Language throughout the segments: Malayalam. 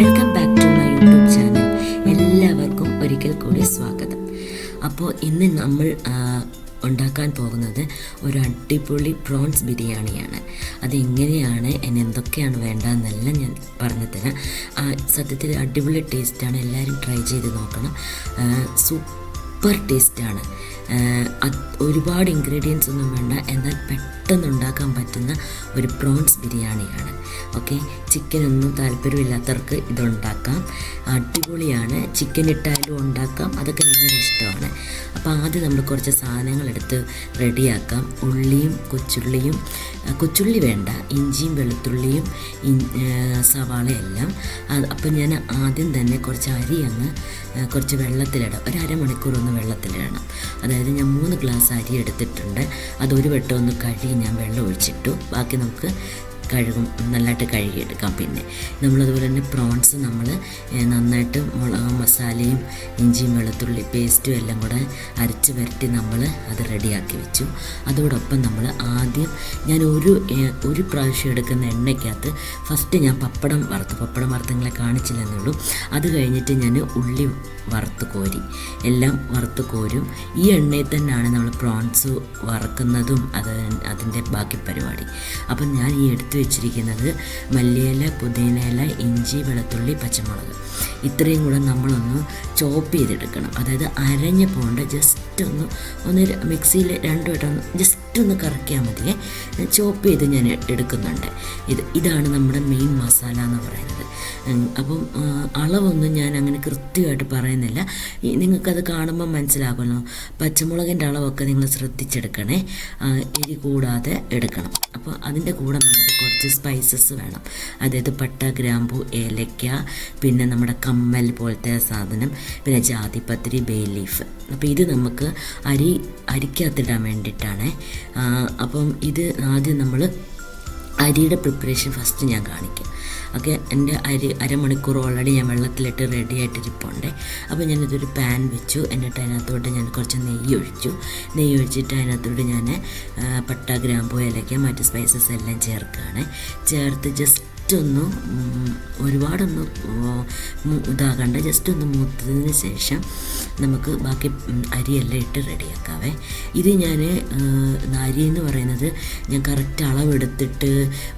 Welcome back to my YouTube channel എല്ലാവർക്കും ഒരിക്കൽ കൂടി സ്വാഗതം. അപ്പോൾ ഇന്ന് നമ്മൾ ഉണ്ടാക്കാൻ പോകുന്നത് ഒരു അടിപൊളി പ്രോൺസ് ബിരിയാണിയാണ്. അതെങ്ങനെയാണ് എന്നെ എന്തൊക്കെയാണ് വേണ്ടതെന്നെല്ലാം ഞാൻ പറഞ്ഞു തരാം സത്യത്തിൽ അടിപൊളി ടേസ്റ്റാണ് എല്ലാവരും ട്രൈ ചെയ്ത് നോക്കണം. സൂപ്പർ ടേസ്റ്റാണ് ഒരുപാട് ഇൻഗ്രീഡിയൻസ് ഒന്നും വേണ്ട. എന്നാൽ പെട്ടെന്ന് ഉണ്ടാക്കാൻ പറ്റുന്ന ഒരു പ്രോൺസ് ബിരിയാണിയാണ്. ഓക്കെ? ചിക്കനൊന്നും താല്പര്യമില്ലാത്തവർക്ക് ഇതുണ്ടാക്കാം. അടിപൊളിയാണ്. ചിക്കൻ ഇട്ടായാലും ഉണ്ടാക്കാം. അതൊക്കെ നിങ്ങളുടെ ഇഷ്ടമാണ്. അപ്പോൾ ആദ്യം നമ്മൾ കുറച്ച് സാധനങ്ങൾ എടുത്ത് റെഡിയാക്കാം. ഉള്ളിയും കൊച്ചുള്ളിയും കൊച്ചുള്ളി വേണ്ട. ഇഞ്ചിയും വെളുത്തുള്ളിയും സവാളയെല്ലാം. അപ്പം അപ്പോൾ ഞാൻ ആദ്യം തന്നെ കുറച്ച് അരി അങ്ങ് കുറച്ച് വെള്ളത്തിലിടാം. ഒരു അരമണിക്കൂർ ഒന്ന് വെള്ളത്തിലിടണം. അതായത് ഞാൻ മൂന്ന് ഗ്ലാസ് അരി എടുത്തിട്ടുണ്ട്. അത് ഒരു വട്ടം ഒന്ന് കഴുകി ഞാൻ വെള്ളം ഒഴിച്ചിട്ടു. ബാക്കി നമുക്ക് കഴുകും നല്ലതായിട്ട് കഴുകിയെടുക്കാം. പിന്നെ നമ്മളതുപോലെ തന്നെ പ്രോൺസ് നമ്മൾ നന്നായിട്ട് മുളക് മസാലയും ഇഞ്ചിയും വെളുത്തുള്ളി പേസ്റ്റും എല്ലാം കൂടെ അരച്ച് വരട്ടി നമ്മൾ അത് റെഡിയാക്കി വെച്ചു. അതോടൊപ്പം നമ്മൾ ആദ്യം ഞാൻ ഒരു ഒരു പ്രാവശ്യം എടുക്കുന്ന എണ്ണയ്ക്കകത്ത് ഫസ്റ്റ് ഞാൻ പപ്പടം വറുത്തു. പപ്പടം വറുത്തങ്ങളെ കാണിച്ചില്ലെന്നുള്ളൂ അത് കഴിഞ്ഞിട്ട് ഞാൻ ഉള്ളി വറുത്ത് കോരി എല്ലാം വറുത്ത് കോരും. ഈ എണ്ണയിൽ തന്നെയാണ് നമ്മൾ പ്രോൺസ് വറുക്കുന്നതും അത് അതിന്റെ ബാക്കി പരിപാടി. അപ്പം ഞാൻ ഈ എടുത്തു വെച്ചിരിക്കുന്നത് മല്ലിയില പുതിനയില ഇഞ്ചി വെളുത്തുള്ളി പച്ചമുളക്. ഇത്രയും കൂടെ നമ്മളൊന്ന് ചോപ്പ് ചെയ്തെടുക്കണം. അതായത് അരഞ്ഞ് പോകേണ്ട ജസ്റ്റ് ഒന്ന് ഒന്ന് മിക്സിയിൽ രണ്ടു വട്ടം ഒന്ന് ജസ്റ്റ് ഒന്ന് കറക്കിയാൽ മതിയെ ചോപ്പ് ചെയ്ത് ഞാൻ എടുക്കുന്നുണ്ട്. ഇത് ഇതാണ് നമ്മുടെ മെയിൻ മസാല എന്ന് പറയുന്നത്. അപ്പം അളവൊന്നും ഞാൻ അങ്ങനെ കൃത്യമായിട്ട് പറയുന്നില്ല. നിങ്ങൾക്കത് കാണുമ്പോൾ മനസ്സിലാകുമല്ലോ. പച്ചമുളകിന്റെ അളവൊക്കെ നിങ്ങൾ ശ്രദ്ധിച്ചെടുക്കണേ. എരി കൂടാതെ എടുക്കണം. അപ്പോൾ അതിന്റെ കൂടെ നമുക്ക് കുറച്ച് സ്പൈസസ് വേണം. അതായത് പട്ട ഗ്രാമ്പു ഏലക്ക പിന്നെ നമ്മുടെ കമ്മൽ പോലത്തെ സാധനം പിന്നെ ജാതിപത്രി ബേ ലീഫ് അപ്പോൾ ഇത് നമുക്ക് അരി അരിക്കകത്തിടാൻ വേണ്ടിയിട്ടാണ്. അപ്പം ഇത് ആദ്യം നമ്മൾ അരിയുടെ പ്രിപ്പറേഷൻ ഫസ്റ്റ് ഞാൻ കാണിക്കാം. ഓക്കെ എന്റെ അരി അരമണിക്കൂർ ഓൾറെഡി ഞാൻ വെള്ളത്തിലിട്ട് റെഡി ആയിട്ടിരിപ്പുണ്ട്. അപ്പോൾ ഞാനിതൊരു പാൻ വെച്ചു. എന്നിട്ട് അതിനകത്തോട്ട് ഞാൻ കുറച്ച് നെയ്യ് ഒഴിച്ചു. നെയ്യ് ഒഴിച്ചിട്ട് അതിനകത്തോട്ട് ഞാൻ പട്ട ഗ്രാമ്പു ഏലക്ക മറ്റ് സ്പൈസസ് എല്ലാം ചേർക്കുകയാണ് ചേർത്ത് ജസ്റ്റ് ഒന്ന് ഉം, ഒരുപാടൊന്ന് ഇതാകണ്ട ജസ്റ്റ് ഒന്ന് മൂത്തതിന് ശേഷം നമുക്ക് ബാക്കി അരിയെല്ലാം ഇട്ട് റെഡിയാക്കാവേ. ഇത് ഞാൻ അരി എന്ന് പറയുന്നത് ഞാൻ കറക്റ്റ് അളവെടുത്തിട്ട്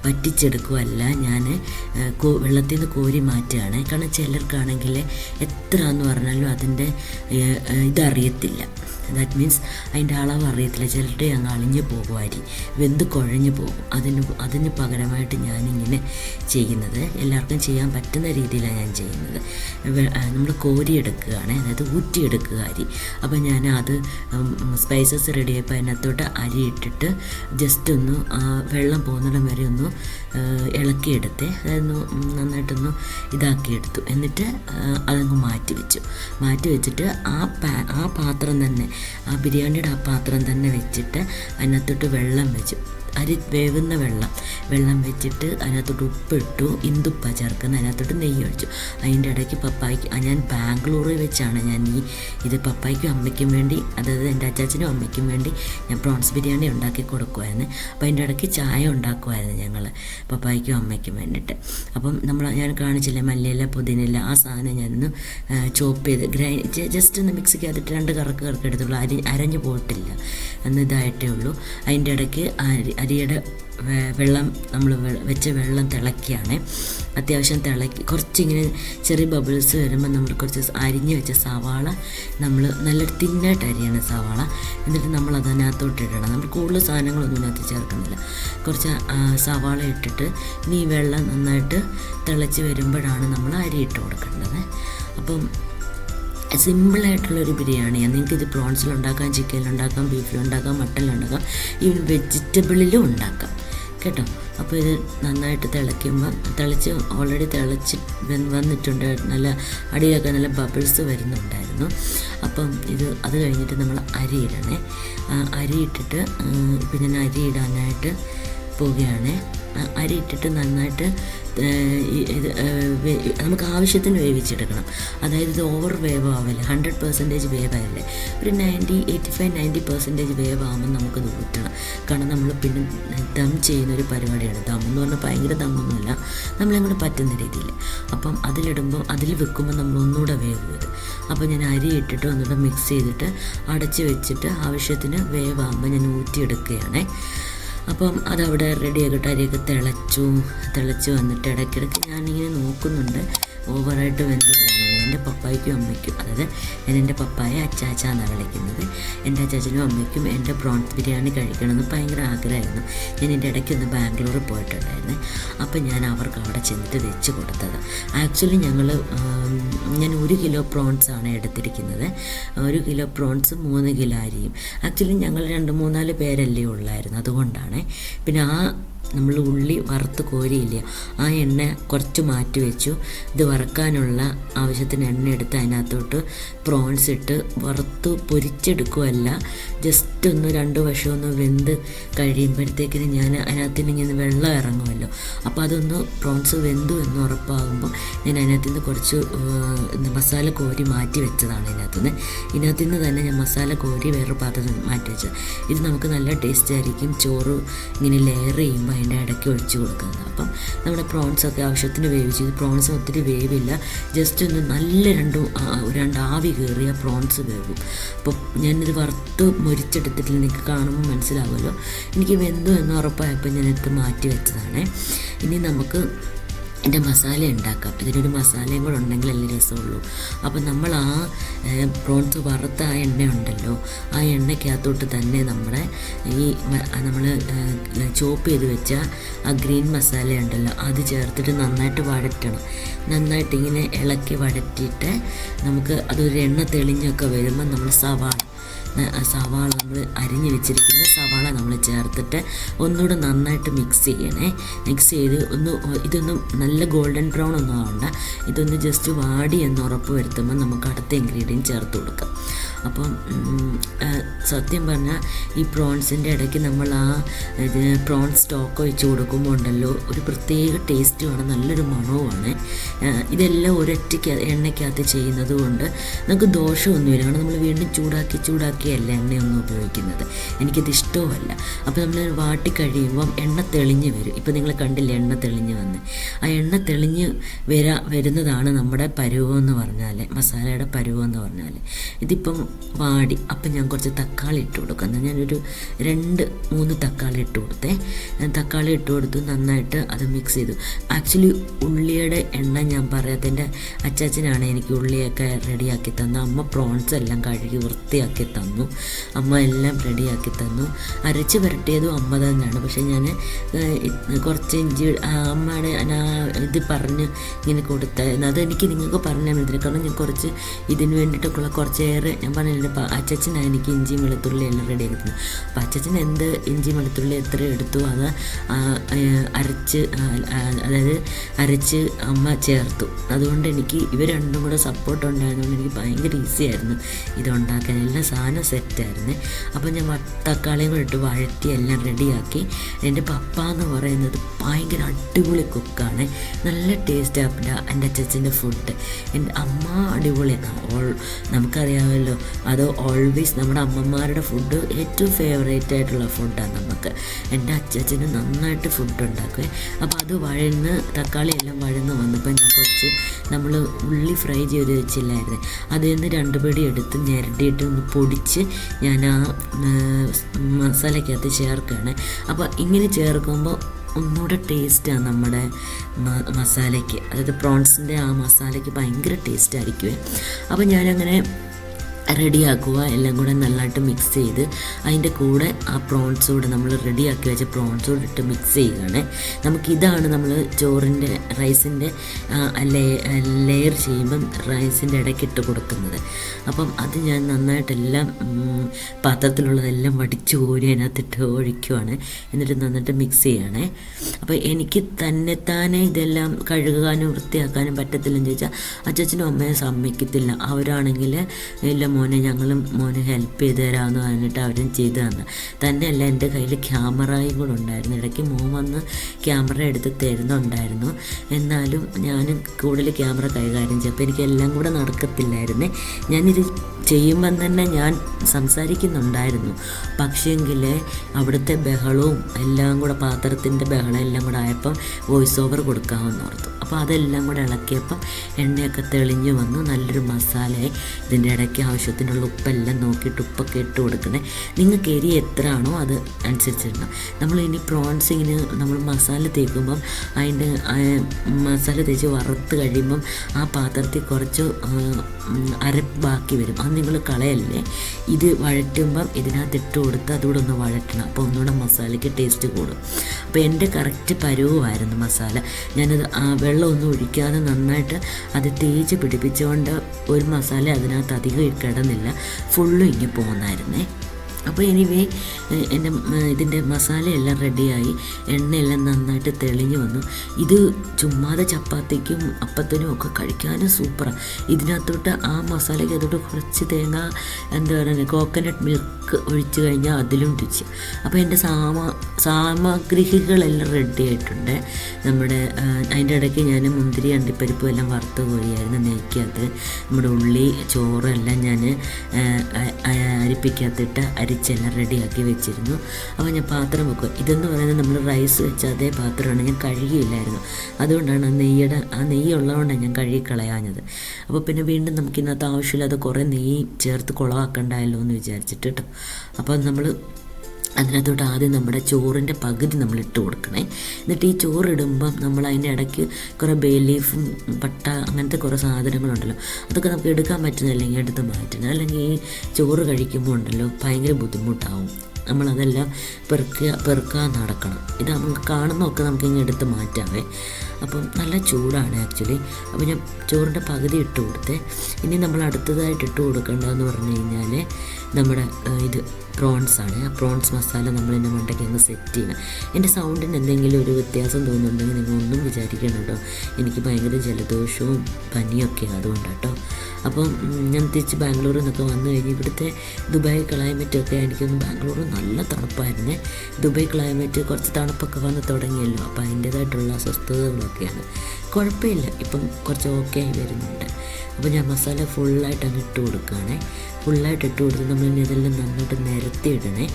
വറ്റിച്ചെടുക്കുമല്ല ഞാൻ വെള്ളത്തിൽ നിന്ന് കോരി മാറ്റുകയാണ്. കാരണം ചിലർക്കാണെങ്കിൽ എത്ര എന്ന് പറഞ്ഞാലും അതിന്റെ ഇതറിയത്തില്ല. ദാറ്റ് മീൻസ് അതിന്റെ അളവ് അറിയത്തില്ല. ചിലരുടെ അങ്ങ് അളിഞ്ഞു പോകും അരി വെന്ത് കുഴഞ്ഞു പോകും. അതിന് അതിന് പകരമായിട്ട് ഞാനിങ്ങനെ ചെയ്യുന്നത്. എല്ലാവർക്കും ചെയ്യാൻ പറ്റുന്ന രീതിയിലാണ് ഞാൻ ചെയ്യുന്നത്. നമ്മൾ കോരിയെടുക്കുകയാണ് അതായത് ഊറ്റിയെടുക്കുക അരി അപ്പോൾ ഞാൻ അത് സ്പൈസസ് റെഡിയായപ്പോൾ അതിനകത്തോട്ട് അരി ഇട്ടിട്ട് ജസ്റ്റ് ഒന്ന് വെള്ളം പോകുന്നിടം വരെ ഒന്ന് ഇളക്കിയെടുത്ത് അതൊന്ന് നന്നായിട്ടൊന്ന് ഇതാക്കിയെടുത്തു എന്നിട്ട് അതങ്ങ് മാറ്റി വെച്ചു. മാറ്റി വെച്ചിട്ട് ആ പാ ആ പാത്രം തന്നെ ആ ബിരിയാണിയുടെ ആ പാത്രം തന്നെ വെച്ചിട്ട് അതിനകത്തോട്ട് വെള്ളം വെച്ചു. അരി വേവുന്ന വെള്ളം. വെള്ളം വെച്ചിട്ട് അതിനകത്തോട്ട് ഉപ്പിട്ടു ഇന്ദുപ്പ ചേർക്കുന്ന. അതിനകത്തോട്ട് നെയ്യ് ഒഴിച്ചു. അതിന്റെ ഇടയ്ക്ക് പപ്പായ്ക്ക് ഞാൻ ബാംഗ്ലൂരിൽ വെച്ചാണ് ഞാൻ ഈ ഇത് പപ്പായ്ക്കും അമ്മയ്ക്കും വേണ്ടി അതായത് എന്റെ അച്ചാച്ചനും അമ്മയ്ക്കും വേണ്ടി ഞാൻ പ്രോൺസ് ബിരിയാണി ഉണ്ടാക്കി കൊടുക്കുമായിരുന്നു അപ്പോൾ അതിന്റെ ഇടയ്ക്ക് ചായ ഉണ്ടാക്കുമായിരുന്നു ഞങ്ങൾ പപ്പായ്ക്കും അമ്മയ്ക്കും വേണ്ടിയിട്ട്. അപ്പം നമ്മൾ ഞാൻ കാണിച്ചില്ല മല്ലിയില പുതിനില്ല ആ സാധനം ഞാനൊന്ന് ചോപ്പ് ചെയ്ത് ഗ്രൈൻഡ് ജസ്റ്റ് ഒന്ന് ചെയ്തിട്ട് രണ്ട് കറക്ക് കറക്ക് എടുത്തുള്ളൂ. അരി അരഞ്ഞു പോയിട്ടില്ല. എന്ന് ഇതായിട്ടേ ഉള്ളൂ. അതിന്റെ ഇടയ്ക്ക് അരിയുടെ വെള്ളം നമ്മൾ വെച്ച വെള്ളം തിളക്കിയാണ് അത്യാവശ്യം തിളക്കി കുറച്ചിങ്ങനെ ചെറിയ ബബിൾസ് വരുമ്പോൾ നമ്മൾ കുറച്ച് അരിഞ്ഞ് വെച്ച സവാള നമ്മൾ നല്ല തിന്നായിട്ട് അരിയണം സവാള. എന്നിട്ട് നമ്മൾ അതിനകത്തോട്ട് ഇടണം. നമ്മൾ കൂടുതൽ സാധനങ്ങളൊന്നും ഇതിനകത്ത് ചേർക്കുന്നില്ല. കുറച്ച് സവാള ഇട്ടിട്ട് ഇനി വെള്ളം നന്നായിട്ട് തിളച്ച് വരുമ്പോഴാണ് നമ്മൾ അരി ഇട്ട് കൊടുക്കേണ്ടത്. അപ്പം സിമ്പിളായിട്ടുള്ളൊരു ബിരിയാണിയാണ് നിങ്ങൾക്ക് ഇത് പ്രോൺസിലുണ്ടാക്കാം ചിക്കനിലുണ്ടാക്കാം ബീഫിലുണ്ടാക്കാം മട്ടനിലുണ്ടാക്കാം ഈവൻ വെജിറ്റബിളിലും ഉണ്ടാക്കാം. കേട്ടോ? അപ്പോൾ ഇത് നന്നായിട്ട് തിളയ്ക്കുമ്പോൾ തിളച്ച് ഓൾറെഡി തിളച്ച് വന്ന് വന്നിട്ടുണ്ട്. നല്ല അടിയിലൊക്കെ നല്ല ബബിൾസ് വരുന്നുണ്ടായിരുന്നു. അപ്പം ഇത് അത് കഴിഞ്ഞിട്ട് നമ്മൾ അരി ഇടണേ. ആ, അരി ഇട്ടിട്ട് ഇപ്പം ഞാൻ അരി ഇടാനായിട്ട് പോവുകയാണ്. അരി ഇട്ടിട്ട് നന്നായിട്ട് ഇത് നമുക്ക് ആവശ്യത്തിന് വേവിച്ചെടുക്കണം. അതായത് ഇത് ഓവർ വേവ് ആവില്ല ഹൺഡ്രഡ് പെർസെന്റേജ് വേവായില്ലേ. ഒരു ninety eighty five ninety percentage wave ആകുമ്പോൾ നമുക്കത് ഊറ്റണം. കാരണം നമ്മൾ പിന്നെ ദം ചെയ്യുന്ന ഒരു പരിപാടിയാണ്. ദം എന്ന് പറഞ്ഞാൽ ഭയങ്കര ദമ്മൊന്നുമില്ല. നമ്മളങ്ങനെ പറ്റുന്ന രീതിയിൽ. അപ്പം അതിലിടുമ്പോൾ അതിൽ വെക്കുമ്പോൾ നമ്മൾ ഒന്നുകൂടെ വേവ് വരും അപ്പോൾ ഞാൻ അരി ഇട്ടിട്ട് ഒന്നുകൂടെ മിക്സ് ചെയ്തിട്ട് അടച്ച് വെച്ചിട്ട് ആവശ്യത്തിന് വേവാകുമ്പോൾ ഞാൻ ഊറ്റിയെടുക്കുകയാണേ. അപ്പം അതവിടെ റെഡിയാക്കിയിട്ട് അരിയൊക്കെ തിളച്ചു തിളച്ച് വന്നിട്ട് ഇടയ്ക്കിടയ്ക്ക് ഞാനിങ്ങനെ നോക്കുന്നുണ്ട്. ഓവറായിട്ട് വെന്ത് പോകുന്നുണ്ട് എന്റെ പപ്പായ്ക്കും അമ്മയ്ക്കും അതായത് ഞാൻ എന്റെ പപ്പായ അച്ചാച്ച എന്നാണ് വിളിക്കുന്നത്. എന്റെ അച്ചാച്ചനും അമ്മയ്ക്കും എന്റെ പ്രോൺസ് ബിരിയാണി കഴിക്കണമെന്ന് ഭയങ്കര ആഗ്രഹമായിരുന്നു. ഞാൻ എന്റെ ഇടയ്ക്ക് ഒന്ന് ബാംഗ്ലൂർ പോയിട്ടുണ്ടായിരുന്നു. അപ്പം ഞാൻ അവർക്ക് അവിടെ ചെന്നിട്ട് വെച്ച് കൊടുത്തത്. ആക്ച്വലി ഞങ്ങൾ ഞാൻ ഒരു കിലോ പ്രോൺസ് ആണ് എടുത്തിരിക്കുന്നത്. ഒരു കിലോ പ്രോൺസ് മൂന്ന് കിലോ അരിയും. ആക്ച്വലി ഞങ്ങൾ രണ്ട് മൂന്നാൽ പേരല്ലേ ഉള്ളായിരുന്നു. അതുകൊണ്ടാണ് പിന്നെ ആ നമ്മൾ ഉള്ളി വറുത്ത് കോരിയില്ല ആ എണ്ണ കുറച്ച് മാറ്റി വെച്ചു. ഇത് വറുക്കാനുള്ള ആവശ്യത്തിന് എണ്ണ എടുത്ത് അതിനകത്തോട്ട് പ്രോൺസ് ഇട്ട് വറുത്ത് പൊരിച്ചെടുക്കുകയല്ല ജസ്റ്റ് ഒന്ന് രണ്ട് വശം ഒന്ന് വെന്ത് കഴിയുമ്പോഴത്തേക്കിന് ഞാൻ അതിനകത്ത് നിന്ന് ഇങ്ങനെ വെള്ളം ഇറങ്ങുമല്ലോ. അപ്പോൾ അതൊന്ന് പ്രോൺസ് വെന്തു എന്ന് ഉറപ്പാകുമ്പോൾ ഞാൻ അതിനകത്ത് നിന്ന് കുറച്ച് മസാല കോരി മാറ്റി വെച്ചതാണ് ഇതിനകത്ത് നിന്ന് ഇതിനകത്ത് നിന്ന് തന്നെ ഞാൻ മസാല കോരി വേറെ പാത്രത്തിൽ മാറ്റി വെച്ചത്. ഇത് നമുക്ക് നല്ല ടേസ്റ്റ് ആയിരിക്കും. ചോറ് ഇങ്ങനെ ലെയർ ചെയ്യുമ്പോൾ അതിന്റെ ഇടയ്ക്ക് ഒഴിച്ച് കൊടുക്കുന്നത്. അപ്പം നമ്മുടെ പ്രോൺസ് ഒക്കെ ആവശ്യത്തിന് വേവ് ചെയ്ത് പ്രോൺസ് ഒത്തിരി വേവില്ല. ജസ്റ്റ് ഒന്ന് നല്ല രണ്ട് രണ്ട് ആവി കയറിയ പ്രോൺസ് വേവും. അപ്പോൾ ഞാനിത് വറുത്ത് മുരിച്ചെടുത്തിട്ട് നിങ്ങൾക്ക് കാണുമ്പോൾ മനസ്സിലാവുമല്ലോ. എനിക്ക് വെന്തു എന്ന് ഉറപ്പായപ്പോൾ ഞാനിത് മാറ്റി വെച്ചതാണ്. ഇനി നമുക്ക് എന്റെ മസാല ഉണ്ടാക്കാം. ഇതിനൊരു മസാലയും കൂടെ ഉണ്ടെങ്കിലല്ലേ രസമുള്ളൂ. അപ്പം നമ്മൾ ആ പ്രോൺസ് വറുത്ത ആ എണ്ണ ഉണ്ടല്ലോ ആ എണ്ണയ്ക്കകത്തോട്ട് തന്നെ നമ്മുടെ ഈ നമ്മൾ ചോപ്പ് ചെയ്ത് വെച്ച ആ ഗ്രീൻ മസാല ഉണ്ടല്ലോ അത് ചേർത്തിട്ട് നന്നായിട്ട് വഴറ്റണം. നന്നായിട്ട് ഇങ്ങനെ ഇളക്കി വഴറ്റിയിട്ട് നമുക്ക് അതൊരു എണ്ണ തെളിഞ്ഞൊക്കെ വരുമ്പോൾ നമ്മൾ സവാള സവാള നമ്മൾ അരിഞ്ഞു വെച്ചിരിക്കുന്ന സവാള നമ്മൾ ചേർത്തിട്ട് ഒന്നുകൂടെ നന്നായിട്ട് മിക്സ് ചെയ്യണേ. മിക്സ് ചെയ്ത് ഒന്ന് ഇതൊന്നും നല്ല ഗോൾഡൻ ബ്രൗൺ ഒന്നും ആവണ്ട. ഇതൊന്ന് ജസ്റ്റ് വാടി എന്ന് ഉറപ്പ് വരുത്തുമ്പോൾ നമുക്ക് അടുത്ത ഇൻഗ്രീഡിയന്റ് ചേർത്ത് കൊടുക്കാം. അപ്പം സത്യം പറഞ്ഞാൽ ഈ പ്രോൺസിന്റെ ഇടയ്ക്ക് നമ്മൾ ആ പ്രോൺ സ്റ്റോക്ക് ഒഴിച്ച് കൊടുക്കുമ്പോൾ ഉണ്ടല്ലോ ഒരു പ്രത്യേക ടേസ്റ്റുമാണ് നല്ലൊരു മണവുമാണ് ഇതെല്ലാം ഒരൊറ്റയ്ക്ക് എണ്ണയ്ക്കകത്ത് ചെയ്യുന്നത് കൊണ്ട് നമുക്ക് ദോഷമൊന്നുമില്ല. നമ്മൾ വീണ്ടും ചൂടാക്കി ചൂടാക്കി ചൂടാക്കിയല്ല എണ്ണയൊന്നും ഉപയോഗിക്കുന്നത്? എനിക്കത് ഇഷ്ടവുമല്ല. അപ്പോൾ നമ്മൾ വാട്ടി കഴിയുമ്പം എണ്ണ തെളിഞ്ഞ് വരും. ഇപ്പോൾ നിങ്ങൾ കണ്ടില്ല എണ്ണ തെളിഞ്ഞ് വന്ന്. ആ എണ്ണ തെളിഞ്ഞ് വരാ വരുന്നതാണ് നമ്മുടെ പരുവം എന്ന് പറഞ്ഞാൽ മസാലയുടെ പരുവം എന്ന് പറഞ്ഞാൽ ഇതിപ്പം വാടി. അപ്പം ഞാൻ കുറച്ച് തക്കാളി ഇട്ട് കൊടുക്കാം. ഞാനൊരു രണ്ട് മൂന്ന് തക്കാളി ഇട്ട് കൊടുത്തേ. തക്കാളി ഇട്ട് കൊടുത്ത് നന്നായിട്ട് അത് മിക്സ് ചെയ്തു. ആക്ച്വലി ഉള്ളിയുടെ എണ്ണ ഞാൻ പറയാത്തതിന്റെ അച്ചാച്ചനാണ് എനിക്ക് ഉള്ളിയൊക്കെ റെഡിയാക്കി തന്ന. അമ്മ പ്രോൺസ് എല്ലാം കഴുകി വൃത്തിയാക്കി തന്നു. അമ്മ എല്ലാം റെഡിയാക്കി തന്നു. അരച്ച് പുരട്ടിയതും അമ്മ തന്നെയാണ്. പക്ഷേ ഞാൻ കുറച്ച് ഇഞ്ചി ഞാൻ ഇത് പറഞ്ഞ് ഇങ്ങനെ കൊടുത്തായിരുന്നു അതെനിക്ക് നിങ്ങൾക്ക് പറഞ്ഞാൽ മതി കാരണം ഞാൻ കുറച്ച് ഇതിന് വേണ്ടിയിട്ടൊക്കെയുള്ള കുറച്ചേറെ ഞാൻ പറഞ്ഞില്ല അച്ചച്ചനാണ് എനിക്ക് ഇഞ്ചി വെളുത്തുള്ളി എല്ലാം റെഡിയാക്കി തന്നു. അപ്പം അച്ചച്ചൻ എന്ത് ഇഞ്ചി വെളുത്തുള്ളി എത്ര എടുത്തു അത് അരച്ച് അതായത് അരച്ച് അമ്മ ചേർത്തു. അതുകൊണ്ട് എനിക്ക് ഇവർ രണ്ടും കൂടെ സപ്പോർട്ട് ഉണ്ടായതുകൊണ്ട് എനിക്ക് ഭയങ്കര ഈസി ആയിരുന്നു ഇതുണ്ടാക്കാൻ. എല്ലാ സാധനം സെറ്റായിരുന്നു. അപ്പോൾ ഞാൻ തക്കാളിയും കൂടെ വഴറ്റി എല്ലാം റെഡിയാക്കി. എന്റെ പപ്പ എന്ന് പറയുന്നത് ഭയങ്കര അടിപൊളി കുക്കാണ്. നല്ല ടേസ്റ്റ് ആപ്പില്ല എന്റെ അച്ഛന്റെ ഫുഡ് എന്റെ അമ്മ അടിപൊളിയാണ്. ഓൾ നമുക്കറിയാമല്ലോ അത് ഓൾവേസ് നമ്മുടെ അമ്മമാരുടെ ഫുഡ് ഏറ്റവും ഫേവറേറ്റ് ആയിട്ടുള്ള ഫുഡാണ് നമുക്ക്. എന്റെ അച്ഛന് നന്നായിട്ട് ഫുഡ് ഉണ്ടാക്കുക അപ്പോൾ അത് വഴന്ന് തക്കാളി എല്ലാം വഴന്ന് വന്നപ്പോൾ ഞാൻ കുറച്ച് നമ്മൾ ഉള്ളി ഫ്രൈ ചെയ്ത് വെച്ചില്ലായിരുന്നു. അതിൽ നിന്ന് രണ്ട് പിടി എടുത്ത് ഞെരടിയിട്ട് ഒന്ന് പൊടിച്ച് ഞാൻ ആ മസാലയ്ക്കകത്ത് ചേർക്കുകയാണ്. അപ്പോൾ ഇങ്ങനെ ചേർക്കുമ്പോൾ ഒന്നുകൂടെ ടേസ്റ്റാണ് നമ്മുടെ മസാലയ്ക്ക്. അതായത് പ്രോൺസിന്റെ ആ മസാലയ്ക്ക് ഭയങ്കര ടേസ്റ്റ് ആയിരിക്കുമേ അപ്പോൾ ഞാനങ്ങനെ റെഡിയാക്കുക. എല്ലാം കൂടെ നല്ലതായിട്ട് മിക്സ് ചെയ്ത് അതിന്റെ കൂടെ ആ പ്രോൺസ് കൂടെ നമ്മൾ റെഡിയാക്കി വെച്ച പ്രോൺസ് കൂടെ ഇട്ട് മിക്സ് ചെയ്യുകയാണ്. നമുക്കിതാണ് നമ്മൾ ചോറിന്റെ റൈസിന്റെ ലെയർ ചെയ്യുമ്പം റൈസിന്റെ ഇടയ്ക്ക് ഇട്ട് കൊടുക്കുന്നത്. അപ്പം അത് ഞാൻ നന്നായിട്ടെല്ലാം പാത്രത്തിലുള്ളതെല്ലാം വടിച്ച് കോരി അതിനകത്തിട്ട് ഒഴിക്കുവാണ്. എന്നിട്ട് നന്നായിട്ട് മിക്സ് ചെയ്യണേ. അപ്പോൾ എനിക്ക് തന്നെത്താനെ ഇതെല്ലാം കഴുകാനും വൃത്തിയാക്കാനും പറ്റത്തില്ലെന്ന് ചോദിച്ചാൽ അച്ഛനും അമ്മയെ സമ്മതിക്കത്തില്ല. അവരാണെങ്കിൽ എല്ലാം മോനെ ഞങ്ങളും മോനെ ഹെൽപ്പ് ചെയ്ത് തരാമെന്ന് പറഞ്ഞിട്ട് അവരും ചെയ്തു തന്നു. തന്നെയല്ല എന്റെ കയ്യിൽ ക്യാമറയും കൂടെ ഉണ്ടായിരുന്നു. ഇടയ്ക്ക് മോൻ വന്ന് ക്യാമറ എടുത്ത് തരുന്നുണ്ടായിരുന്നു. എന്നാലും ഞാൻ കൂടുതൽ ക്യാമറ കൈകാര്യം ചെയ്യും എനിക്ക് എല്ലാം കൂടെ നടക്കത്തില്ലായിരുന്നേ. ഞാനിത് ചെയ്യുമ്പം തന്നെ ഞാൻ സംസാരിക്കുന്നുണ്ടായിരുന്നു. പക്ഷേങ്കിൽ അവിടുത്തെ ബഹളവും എല്ലാം കൂടെ പാത്രത്തിന്റെ ബഹളം എല്ലാം കൂടെ ആയപ്പം വോയിസ് ഓവർ കൊടുക്കാമെന്ന് ഓർത്തു. അപ്പോൾ അതെല്ലാം കൂടെ ഇളക്കിയപ്പം എണ്ണയൊക്കെ തെളിഞ്ഞു വന്നു. നല്ലൊരു മസാലയായി. ഇതിന്റെ ഇടയ്ക്ക് ആവശ്യത്തിനുള്ള ഉപ്പെല്ലാം നോക്കിയിട്ട് ഉപ്പൊക്കെ ഇട്ട് കൊടുക്കണേ. നിങ്ങൾക്ക് എരി എത്ര ആണോ അത് അനുസരിച്ചിടണം. നമ്മൾ ഇനി പ്രോൺസിങ്ങിന് നമ്മൾ മസാല തേക്കുമ്പം അതിന്റെ മസാല തേച്ച് വറുത്ത് കഴിയുമ്പം ആ പാത്രത്തിൽ കുറച്ച് അര ബാക്കി വരും. അത് നിങ്ങൾ കളയല്ലേ. ഇത് വഴറ്റുമ്പം ഇതിനകത്ത് ഇട്ട് കൊടുത്ത് അതുകൂടെ ഒന്ന് വഴറ്റണം. അപ്പോൾ ഒന്നുകൂടെ മസാലയ്ക്ക് ടേസ്റ്റ് കൂടും. അപ്പോൾ എന്റെ കറക്റ്റ് പരുവമായിരുന്നു മസാല. ഞാനത് വെള്ളമൊന്നും ഒഴിക്കാതെ നന്നായിട്ട് അത് തേച്ച് പിടിപ്പിച്ചുകൊണ്ട് ഒരു മസാല അതിനകത്ത് അധികം കിടന്നില്ല ഫുള്ളും ഇങ്ങനെ പോകുന്നായിരുന്നേ അപ്പോൾ എനിവേ എന്റെ ഇതിന്റെ മസാലയെല്ലാം റെഡിയായി എണ്ണയെല്ലാം നന്നായിട്ട് തെളിഞ്ഞു വന്നു. ഇത് ചുമ്മാതെ ചപ്പാത്തിക്കും അപ്പത്തിനും ഒക്കെ കഴിക്കാനും സൂപ്പറാണ് ഇതിനകത്തോട്ട് ആ മസാലയ്ക്ക് അതോട്ട് കുറച്ച് തേങ്ങ എന്താ പറയുക കോക്കനട്ട് മിൽക്ക് ഒഴിച്ച് കഴിഞ്ഞാൽ അതിലും രുചി. അപ്പോൾ എന്റെ സാമ സാമഗ്രികളെല്ലാം റെഡി ആയിട്ടുണ്ട്. നമ്മുടെ അതിന്റെ ഇടയ്ക്ക് ഞാൻ മുന്തിരി അണ്ടിപ്പരിപ്പും എല്ലാം വറുത്ത് കോരിയായിരുന്നു നെയ്ക്കകത്ത്. നമ്മുടെ ഉള്ളി ചോറെല്ലാം ഞാൻ അരിപ്പിക്കകത്തിട്ട് അരിച്ചെല്ലാം റെഡിയാക്കി വെച്ചിരുന്നു. അപ്പോൾ ഞാൻ പാത്രം വെക്കും. ഇതെന്ന് പറയുന്നത് നമ്മൾ റൈസ് വെച്ച അതേ പാത്രമാണ്. ഞാൻ കഴുകിയില്ലായിരുന്നു. അതുകൊണ്ടാണ് നെയ്യുടെ ആ നെയ്യ് ഉള്ളതുകൊണ്ടാണ് ഞാൻ കഴുകി കളയാഞ്ഞത്. അപ്പോൾ പിന്നെ വീണ്ടും നമുക്ക് ഇന്നത്തെ ആവശ്യമില്ലാതെ കുറേ നെയ്യ് ചേർത്ത് കുളമാക്കണ്ടായല്ലോ എന്ന് വിചാരിച്ചിട്ട് കേട്ടോ അപ്പോൾ നമ്മൾ അതിനകത്തോട്ട് ആദ്യം നമ്മുടെ ചോറിന്റെ പകുതി നമ്മൾ ഇട്ട് കൊടുക്കണേ. എന്നിട്ട് ഈ ചോറിടുമ്പം നമ്മൾ അതിന്റെ ഇടയ്ക്ക് കുറേ ബേ ലീഫും പട്ട അങ്ങനത്തെ കുറേ സാധനങ്ങളുണ്ടല്ലോ. അതൊക്കെ നമുക്ക് എടുക്കാൻ പറ്റുന്നില്ലെങ്കിൽ എടുത്ത് മാറ്റണം. അല്ലെങ്കിൽ ഈ ചോറ് കഴിക്കുമ്പോൾ ഉണ്ടല്ലോ ഭയങ്കര ബുദ്ധിമുട്ടാവും. നമ്മളതെല്ലാം പെറുക്കുക പെറുക്കാൻ നടക്കണം. ഇത് നമുക്ക് കാണുന്നതൊക്കെ നമുക്ക് ഇങ്ങനെ എടുത്ത് മാറ്റാവേ. അപ്പം നല്ല ചൂടാണ് ആക്ച്വലി. അപ്പോൾ ഞാൻ ചോറിന്റെ പകുതി ഇട്ട് കൊടുത്തേ. ഇനി നമ്മൾ അടുത്തതായിട്ട് ഇട്ട് കൊടുക്കേണ്ടതെന്ന് പറഞ്ഞു കഴിഞ്ഞാൽ നമ്മുടെ ഇത് പ്രോൺസ് ആണ്. ആ പ്രോൺസ് മസാല നമ്മൾ എന്റെ മണ്ടയ്ക്ക് അങ്ങ് സെറ്റ് ചെയ്യണം. എന്റെ സൗണ്ടിന് എന്തെങ്കിലും ഒരു വ്യത്യാസം തോന്നുന്നുണ്ടെങ്കിൽ നിങ്ങൾ ഒന്നും വിചാരിക്കണം കേട്ടോ. എനിക്ക് ഭയങ്കര ജലദോഷവും പനിയൊക്കെ അതുകൊണ്ട് കേട്ടോ. അപ്പം ഞാൻ തിരിച്ച് ബാംഗ്ലൂരിൽ നിന്നൊക്കെ വന്നു കഴിഞ്ഞ് ഇവിടുത്തെ ദുബായ് ക്ലൈമറ്റൊക്കെ എനിക്കൊന്ന് ബാംഗ്ലൂർ നല്ല തണുപ്പായിരുന്നേ. ദുബായ് ക്ലൈമറ്റ് കുറച്ച് തണുപ്പൊക്കെ വന്ന് തുടങ്ങിയല്ലോ. അപ്പോൾ അതിന്റേതായിട്ടുള്ള അസ്വസ്ഥതകളൊക്കെയാണ്. കുഴപ്പമില്ല. ഇപ്പം കുറച്ച് ഓക്കെ ആയി വരുന്നുണ്ട്. അപ്പോൾ ഞാൻ മസാല ഫുള്ളായിട്ട് അങ്ങ് ഇട്ട് കൊടുക്കുകയാണേ. ഫുള്ളായിട്ട് ഇട്ട് കൊടുത്ത് നമ്മൾ ഇതെല്ലാം നന്നായിട്ട് നിരത്തി ഇടണേ.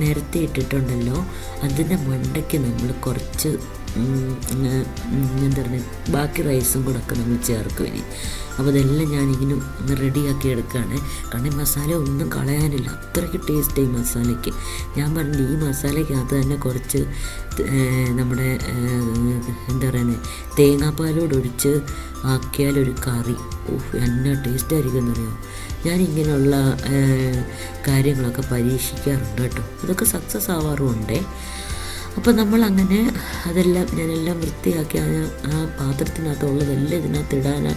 നിരത്തി ഇട്ടിട്ടുണ്ടല്ലോ. അതിന്റെ മണ്ടയ്ക്ക് നമ്മൾ കുറച്ച് എന്താ പറയുക ബാക്കി റൈസും കൂടെ ഒക്കെ നമ്മൾ ചേർക്കും ഇനി. അപ്പോൾ ഇതെല്ലാം ഞാനിങ്ങനെ ഒന്ന് റെഡിയാക്കി എടുക്കുകയാണ് കാരണം ഈ മസാല ഒന്നും കളയാനില്ല. അത്രയ്ക്ക് ടേസ്റ്റ് ഈ മസാലയ്ക്ക്. ഞാൻ പറഞ്ഞു ഈ മസാലയ്ക്കകത്ത് തന്നെ കുറച്ച് നമ്മുടെ എന്താ പറയുന്നത് തേങ്ങാപ്പാലോട് ഒഴിച്ച് ആക്കിയാലൊരു കറി. ഓഹ് എന്നാ ടേസ്റ്റ് ആയിരിക്കും എന്നറിയോ? ഞാനിങ്ങനെയുള്ള കാര്യങ്ങളൊക്കെ പരീക്ഷിക്കാറുണ്ട് കേട്ടോ. അതൊക്കെ സക്സസ് ആവാറുമുണ്ട്. അപ്പോൾ നമ്മൾ അങ്ങനെ അതെല്ലാം ഞാനെല്ലാം വൃത്തിയാക്കി ആ ആ പാത്രത്തിനകത്തുള്ളതെല്ലാം ഇതിനകത്ത് ഇടാനാണ്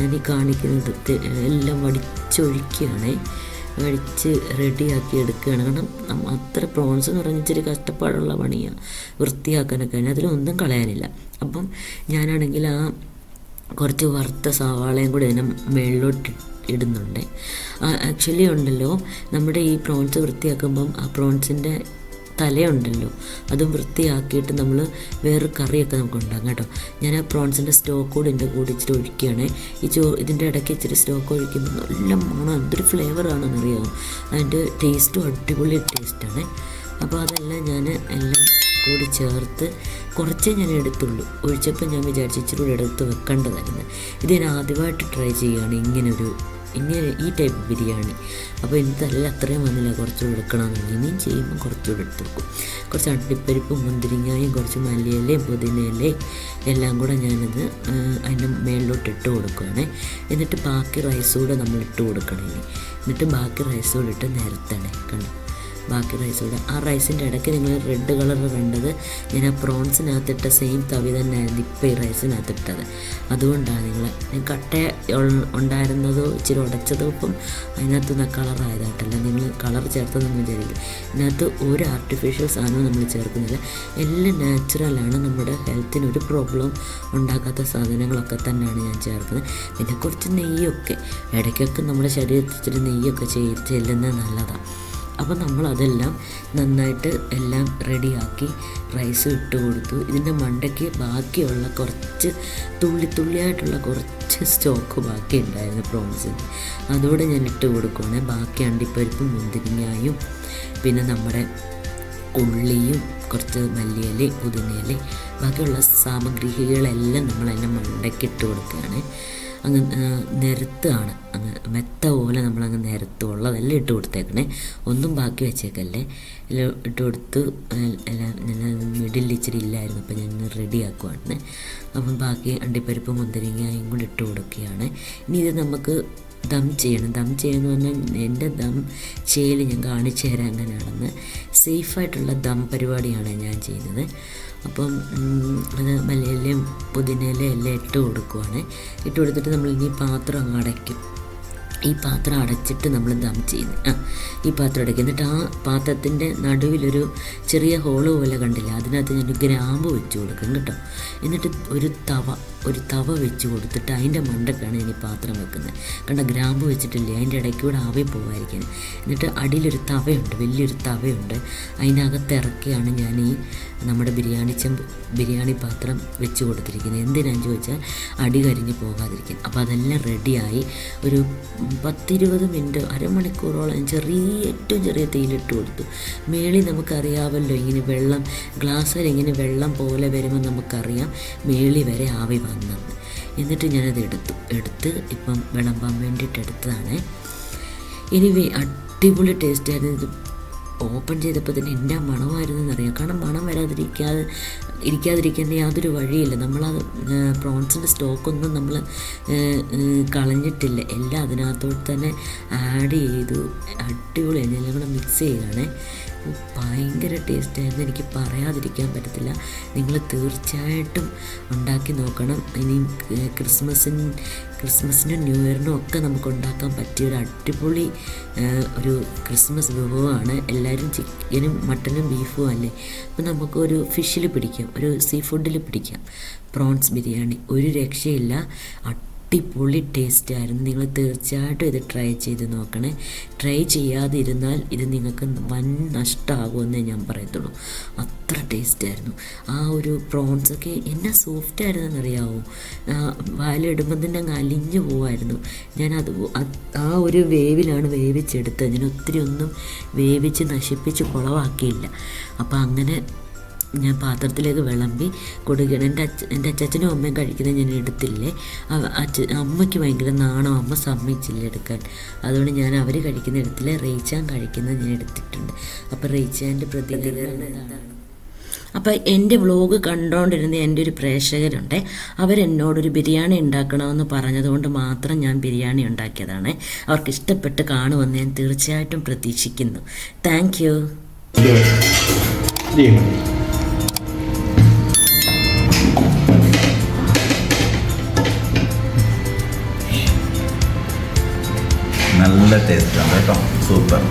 ഞാൻ ഈ കാണിക്കുന്നത് എല്ലാം വടിച്ചൊഴിക്കുകയാണ് വടിച്ച് റെഡിയാക്കി എടുക്കുകയാണ്. കാരണം അത്ര പ്രോൺസ് എന്ന് പറഞ്ഞാൽ ഇച്ചിരി കഷ്ടപ്പാടുള്ള പണിയാണ് വൃത്തിയാക്കാനൊക്കെ. അതിലൊന്നും കളയാനില്ല. അപ്പം ഞാനാണെങ്കിൽ ആ കുറച്ച് വറുത്ത സവാളയും കൂടി അതിനെ മേളിലോട്ട് ഇടുന്നുണ്ട്. ആക്ച്വലി ഉണ്ടല്ലോ നമ്മുടെ ഈ പ്രോൺസ് വൃത്തിയാക്കുമ്പം ആ പ്രോൺസിന്റെ തലയുണ്ടല്ലോ അതും വൃത്തിയാക്കിയിട്ട് നമ്മൾ വേറെ കറിയൊക്കെ നമുക്ക് ഉണ്ടാക്കാം കേട്ടോ. ഞാൻ ആ പ്രോൺസിന്റെ സ്റ്റോക്ക് കൂടി എന്റെ കൂടെ ഇച്ചിരി ഒഴിക്കുകയാണ്. ഈ ചോ ഇതിന്റെ ഇടയ്ക്ക് ഇച്ചിരി സ്റ്റോക്ക് ഒഴിക്കുമ്പോൾ നല്ല മണം എന്തൊരു ഫ്ലേവറാണെന്ന് അറിയാമോ അതിന്റെ ടേസ്റ്റും അടിപൊളി ടേസ്റ്റാണ് അപ്പോൾ അതെല്ലാം ഞാൻ എല്ലാം കൂടി ചേർത്ത് കുറച്ചേ ഞാൻ എടുത്തുള്ളൂ. ഒഴിച്ചപ്പോൾ ഞാൻ വിചാരിച്ച ഇച്ചിരി കൂടി എടുത്ത് വെക്കേണ്ടതായിരുന്നു. ഇത് ഞാൻ ആദ്യമായിട്ട് ട്രൈ ചെയ്യുകയാണ് ഇങ്ങനൊരു ഇങ്ങനെ ഈ ടൈപ്പ് ബിരിയാണി. അപ്പോൾ എനിക്കല്ല അത്രയും വന്നില്ല. കുറച്ചുകൂടി എടുക്കണമെന്നുണ്ട് ഇനിയും ചെയ്യുമ്പോൾ കുറച്ചുകൂടി എടുത്ത് വെക്കും കുറച്ച് അണ്ടിപ്പരിപ്പും മുന്തിരിങ്ങായും കുറച്ച് മല്ലിയിലയും പുതിനയിലയും എല്ലാം കൂടെ ഞാനത് അതിന്റെ മേളിലോട്ട് ഇട്ട് കൊടുക്കുകയാണ്. എന്നിട്ട് ബാക്കി റൈസ് കൂടെ നമ്മൾ ഇട്ട് കൊടുക്കണം എന്നിട്ട് ബാക്കി റൈസ് കൂടെ ഇട്ട് നിരത്തണേ കണ്ടോ? ബാക്കി റൈസ് ആ റൈസിന്റെ ഇടയ്ക്ക് നിങ്ങൾ റെഡ് കളർ കണ്ടത് ഞാൻ ആ പ്രോൺസിനകത്തിട്ട സെയിം തവി തന്നെയായിരുന്നു ഇപ്പോൾ ഈ റൈസിനകത്തിട്ടത് അതുകൊണ്ടാണ് നിങ്ങൾ കട്ട ഉണ്ടായിരുന്നതോ ഇച്ചിരി ഉടച്ചതോ ഇപ്പം അതിനകത്ത് നിന്ന് കളറായതായിട്ടല്ല നിങ്ങൾ കളർ ചേർത്തതെന്ന് വിചാരിക്കും ഇതിനകത്ത് ഒരു ആർട്ടിഫിഷ്യൽ സാധനവും നമ്മൾ ചേർക്കുന്നില്ല. എല്ലാം നാച്ചുറലാണ് നമ്മുടെ ഹെൽത്തിന് ഒരു പ്രോബ്ലം ഉണ്ടാക്കാത്ത സാധനങ്ങളൊക്കെ തന്നെയാണ് ഞാൻ ചേർക്കുന്നത്. പിന്നെ കുറച്ച് നെയ്യൊക്കെ ഇടയ്ക്കൊക്കെ നമ്മുടെ ശരീരത്തിൽ നെയ്യൊക്കെ ചെല്ലുന്നത് നല്ലതാണ് അപ്പോൾ നമ്മൾ അതെല്ലാം നന്നായിട്ട് എല്ലാം റെഡിയാക്കി റൈസ് ഇട്ട് കൊടുത്തു. ഇതിന്റെ മണ്ടയ്ക്ക് ബാക്കിയുള്ള കുറച്ച് തുള്ളി തുള്ളിയായിട്ടുള്ള കുറച്ച് സ്റ്റോക്ക് ബാക്കി ഉണ്ടായിരുന്നു പ്രോൺസിന്. അതോടെ ഞാൻ ഇട്ട് കൊടുക്കുവാണ്. ബാക്കി അണ്ടിപ്പരിപ്പും മുന്തിരിങ്ങായും പിന്നെ നമ്മുടെ ഉള്ളിയും കുറച്ച് മല്ലിയില പുതിനയില ബാക്കിയുള്ള സാമഗ്രികളെല്ലാം നമ്മൾ അതിന്റെ മണ്ടയ്ക്ക് ഇട്ട് കൊടുക്കുകയാണ്. അങ്ങ് നിരത്തുകയാണ് അങ്ങ് മെത്ത പോലെ നമ്മളങ്ങ് നിരത്തും. ഉള്ളതെല്ലാം ഇട്ട് കൊടുത്തേക്കണേ. ഒന്നും ബാക്കി വെച്ചേക്കല്ലേ. എല്ലാം ഇട്ട് കൊടുത്ത് എല്ലാം ഞാൻ മിഡിൽ ഇച്ചിരി ഇല്ലായിരുന്നു. അപ്പം ഞാൻ റെഡി ആക്കുവാണ്. അപ്പം ബാക്കി അണ്ടിപ്പരിപ്പ് മുന്തിരിങ്ങയും കൂടി ഇട്ട് കൊടുക്കുകയാണ്. ഇനി ഇത് നമുക്ക് ദം ചെയ്യണം. ദം ചെയ്യണമെന്ന് പറഞ്ഞാൽ എന്റെ ദം ചെയ്യൽ ഞാൻ കാണിച്ചു തരാം. എങ്ങനെയാണെന്ന് സേഫായിട്ടുള്ള ദം പരിപാടിയാണ് ഞാൻ ചെയ്യുന്നത്. അപ്പം അത് മലയിലയും പുതിനയിലയും എല്ലാം ഇട്ട് കൊടുക്കുവാണ്. ഇട്ട് കൊടുത്തിട്ട് നമ്മൾ ഇനി പാത്രം അങ്ങ് അടയ്ക്കും. ഈ പാത്രം അടച്ചിട്ട് നമ്മൾ ദം ചെയ്യുന്നത് ആ ഈ പാത്രം അടയ്ക്കും. എന്നിട്ട് ആ പാത്രത്തിന്റെ നടുവിലൊരു ചെറിയ ഹോൾ പോലെ കണ്ടില്ല? അതിനകത്ത് ഞാൻ ഗ്രാമ്പ് വെച്ച് കൊടുക്കും കേട്ടോ. എന്നിട്ട് ഒരു തവ ഒരു തവ വെച്ച് കൊടുത്തിട്ട് അതിന്റെ മണ്ടക്കാണ് ഇനി പാത്രം വെക്കുന്നത്. കണ്ട ഗ്രാമ്പ് വെച്ചിട്ടില്ലേ? അതിന്റെ ഇടയ്ക്കൂടെ ആവി പോകാതിരിക്കാൻ എന്നിട്ട് അടിയിലൊരു തവയുണ്ട് വലിയൊരു തവയുണ്ട്. അതിനകത്ത് ഇറക്കിയാണ് ഞാൻ ഈ നമ്മുടെ ബിരിയാണി ചെമ്പ് ബിരിയാണി പാത്രം വെച്ച് കൊടുത്തിരിക്കുന്നത്. എന്തിനാന്ന് ചോദിച്ചാൽ അടി കരിഞ്ഞ് പോകാതിരിക്കാൻ. അപ്പോൾ അതെല്ലാം റെഡിയായി. ഒരു പത്തിരുപത് മിനിറ്റ് അരമണിക്കൂറോളം ചെറിയ ഏറ്റവും ചെറിയ തീയിലിട്ട് കൊടുത്തു. മേളിൽ നമുക്കറിയാമല്ലോ ഇങ്ങനെ വെള്ളം ഗ്ലാസ്സിൽ ഇങ്ങനെ വെള്ളം പോലെ വരുമ്പോൾ നമുക്കറിയാം മേളി വരെ ആവി വന്നെന്ന് എന്നിട്ട് ഞാനത് എടുത്തു. എടുത്ത് ഇപ്പം വിളമ്പാൻ വേണ്ടിയിട്ട് എടുത്തതാണ്. ഇനി അടിപൊളി ടേസ്റ്റ് ആയിരുന്നു. ഇത് ഓപ്പൺ ചെയ്തപ്പോൾ തന്നെ എന്റെ മണമായിരുന്നു എന്നറിയാം കാരണം മണം വരാതിരിക്കാതെ ഇരിക്കാതിരിക്കാൻ യാതൊരു വഴിയില്ല. നമ്മളത് പ്രോൺസിന്റെ സ്റ്റോക്കൊന്നും നമ്മൾ കളഞ്ഞിട്ടില്ല. എല്ലാം അതിനകത്തോട്ട് തന്നെ ആഡ് ചെയ്തു. അടിപൊളിയാണ് എല്ലാം കൂടെ മിക്സ് ചെയ്യുകയാണേ ഭയങ്കര ടേസ്റ്റായിരുന്നു എനിക്ക് പറയാതിരിക്കാൻ പറ്റത്തില്ല. നിങ്ങൾ തീർച്ചയായിട്ടും ഉണ്ടാക്കി നോക്കണം. ഇനി ക്രിസ്മസിന് ക്രിസ്മസിനും ന്യൂ ഇയറിനും ഒക്കെ നമുക്ക് ഉണ്ടാക്കാൻ പറ്റിയ ഒരു അടിപൊളി ഒരു ക്രിസ്മസ് വിഭവമാണ്. എല്ലാവരും ചിക്കനും മട്ടനും ബീഫും അല്ലേ? അപ്പം നമുക്കൊരു ഫിഷിൽ പിടിക്കാം. ഒരു സീ ഫുഡിൽ പിടിക്കാം. പ്രോൺസ് ബിരിയാണി. ഒരു രക്ഷയില്ല. അടിപൊളി ടേസ്റ്റ് ആയിരുന്നു. നിങ്ങൾ തീർച്ചയായിട്ടും ഇത് ട്രൈ ചെയ്ത് നോക്കണേ. ട്രൈ ചെയ്യാതിരുന്നാൽ ഇത് നിങ്ങൾക്ക് വൻ നഷ്ടമാകുമെന്നേ ഞാൻ പറയത്തുള്ളൂ. അത്ര ടേസ്റ്റ് ആയിരുന്നു. ആ ഒരു പ്രോൺസൊക്കെ എന്നാ സോഫ്റ്റ് ആയിരുന്നെന്നറിയാവോ വാലിടുമ്പോൾ തന്നെ അലിഞ്ഞു പോവായിരുന്നു. ഞാൻ അത് ആ ഒരു വേവിലാണ് വേവിച്ചെടുത്തത്. ഞാൻ ഒത്തിരി ഒന്നും വേവിച്ച് നശിപ്പിച്ച് കുളവാക്കിയില്ല. അപ്പോൾ അങ്ങനെ ഞാൻ പാത്രത്തിലേക്ക് വിളമ്പി കൊടുക്കണം എന്റെ അച്ഛ എന്റെ അച്ഛനും അമ്മയും കഴിക്കുന്നത് ഞാൻ എടുത്തില്ലേ? അച്ഛ അമ്മയ്ക്ക് ഭയങ്കര നാണം. അമ്മ സമ്മതിച്ചില്ല എടുക്കാൻ. അതുകൊണ്ട് ഞാൻ അവർ കഴിക്കുന്ന എടുത്തില്ല? റേച്ചാൻ കഴിക്കുന്നത് ഞാൻ എടുത്തിട്ടുണ്ട്. അപ്പോൾ റേച്ചാന്റെ പ്രതികരണം എന്താണ്? അപ്പോൾ എന്റെ വ്ളോഗ് കണ്ടുകൊണ്ടിരുന്ന എന്റെ ഒരു പ്രേക്ഷകരുണ്ട്. അവരെന്നോടൊരു ബിരിയാണി ഉണ്ടാക്കണമെന്ന് പറഞ്ഞതുകൊണ്ട് മാത്രം ഞാൻ ബിരിയാണി ഉണ്ടാക്കിയതാണ്. അവർക്ക് ഇഷ്ടപ്പെട്ട് കാണുമെന്ന് ഞാൻ തീർച്ചയായിട്ടും പ്രതീക്ഷിക്കുന്നു. Thank you. നല്ല ടേസ്റ്റ് ആണ് കേട്ടോ. സൂപ്പർ